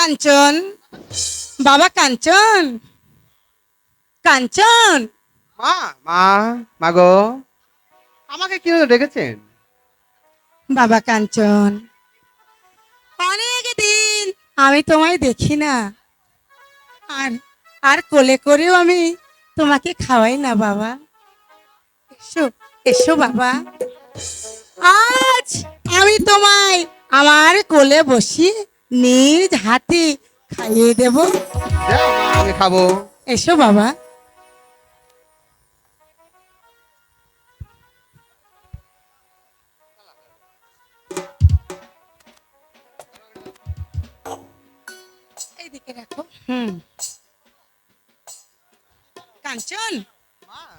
কাঞ্চন। বাবা কাঞ্চন। কাঞ্চন। মা মা মাগো আমাকে কি ডেকেছেন? বাবা কাঞ্চন। অনেক দিন আমি তোমায় দেখি না। আর আর কোলে করেও আমি তোমাকে খাওয়াই না বাবা। এসো এসো বাবা। আজ আমি তোমায় আমার কোলে বসিয়ে নিজ হাতে খাইয়ে দেব। আমি খাব। এসো বাবা। এইদিকে রাখো। হুম। কাঞ্চন।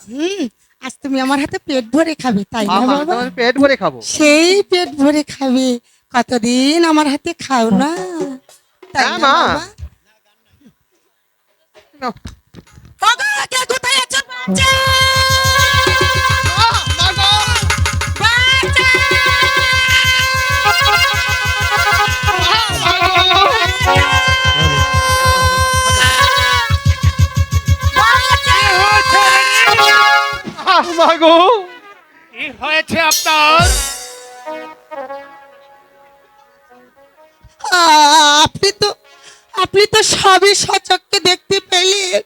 হুম আজ তুমি আমার হাতে পেট ভরে খাবে তাই না বাবা? পেট ভরে খাব। সেই পেট ভরে খাবে। কতদিন আমার হাতে খাও না তাই হ্যাঁ, না মা। বাবা? নাও। কে কোথায় আছো? বাঁচা! বাঁচা! আহ, মাগো কি হয়েছে আপনার আপনি তো আপনি তো সবই সচককে দেখতে পেলেন।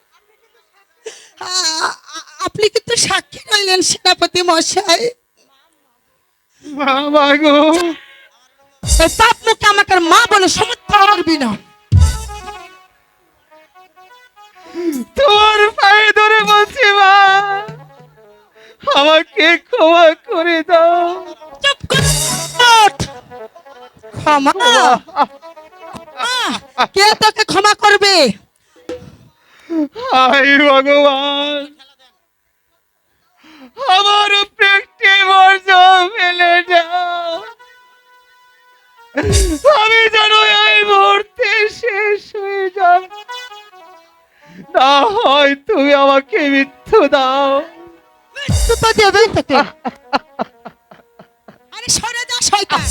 আপনি কিন্তু সাক্ষী রইলেন সেনাপতি মশাই। পাপ মুখে আমাকে মা বলে সমর্থন করবি না। তোমার পায়ে ধরে বলছি মা আমাকে ক্ষমা করে দাও। চুপ কর ক্ষমা। কে তোকে ক্ষমা করবে? হাই ভগবান। আমার পেটে মর্য ফেলে যাও আমি যেন এই মুহূর্তে শেষ হয়ে যাব না হয় তুমি আমাকে মৃত্যু দাও। মৃত্যু তো দেবে তোকে। আরে সরে যা শয়তান।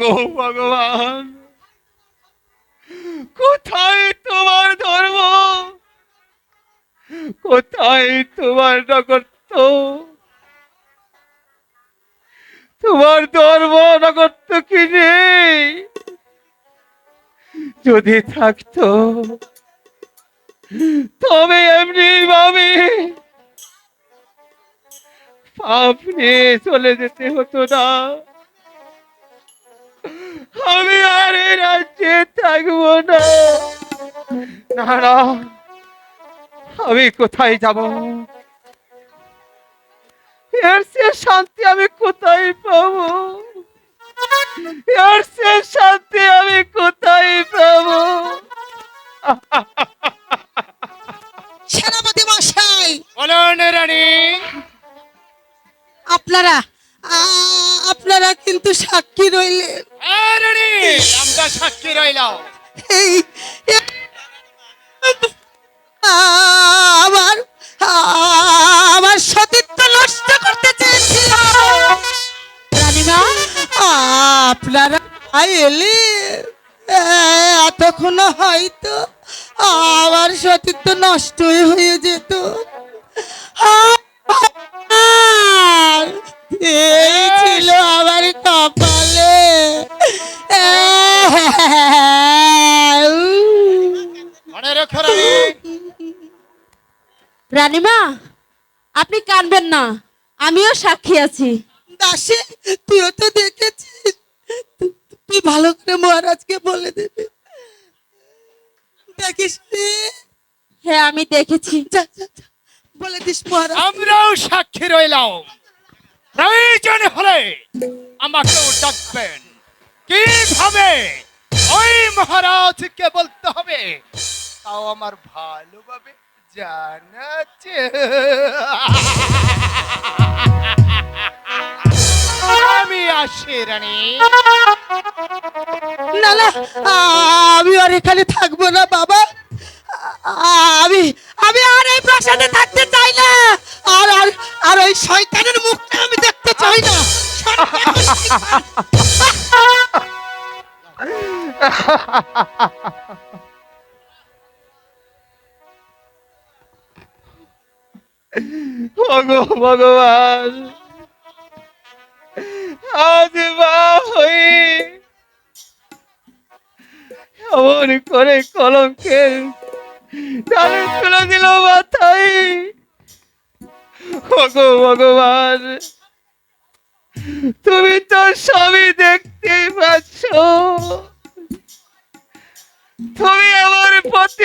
ভগবান কোথায় তোমার ধর্ম? কোথায় তোমার নগত্য তোমার ধর্ম নগত্য কি নেই? যদি থাকতো, তবে এমনি ভাবে পাপ নিয়ে চলে যেতে হতো না। আমি আর এই রাজ্যে থাকব না। না আমি কোথায় যাব? এর সে শান্তি আমি কোথায় পাবো? এর সে শান্তি আমি কোথায় আপনারা কিন্তু সাক্ষী রইলেন। আমরা সাক্ষী রইলাম এই আমার আমার সতীত্ব নষ্ট করতে চেয়েছিল রানীমা? আপনারা এলে এতক্ষণ হয়তো আমার সতীত্ব নষ্টই হয়ে যেত। এই রানীমা আপনি কানবেন না আমিও সাক্ষী আছি। দাসী তুইও তো দেখেছিস তুই ভালো করে মহারাজকে বলে দেবে। দেখিস হ্যাঁ আমি দেখেছি। বলে দিস মহারাজ। আমরাও সাক্ষী রইলাম। প্রয়োজন হলে আমাকেও ডাকবেন। কীভাবে? মহারাজকে বলতে হবে, তাও আমার ভালোভাবে জানা আছে। আমি আসি, রানী। না না, আমি আর এখানে থাকব না, বাবা। আমি আমি আর এই প্রাসাদে থাকতে চাই না। আর আর আর ওই শয়তানের মুখটা আমি দেখতে চাই না। ভগবান আজ হই এমন করে কলঙ্কের ডালে তুলে দিল মাথায়। ভগবান, তুমি তো সবই দেখতে পাচ্ছ। তুমি আমার প্রতি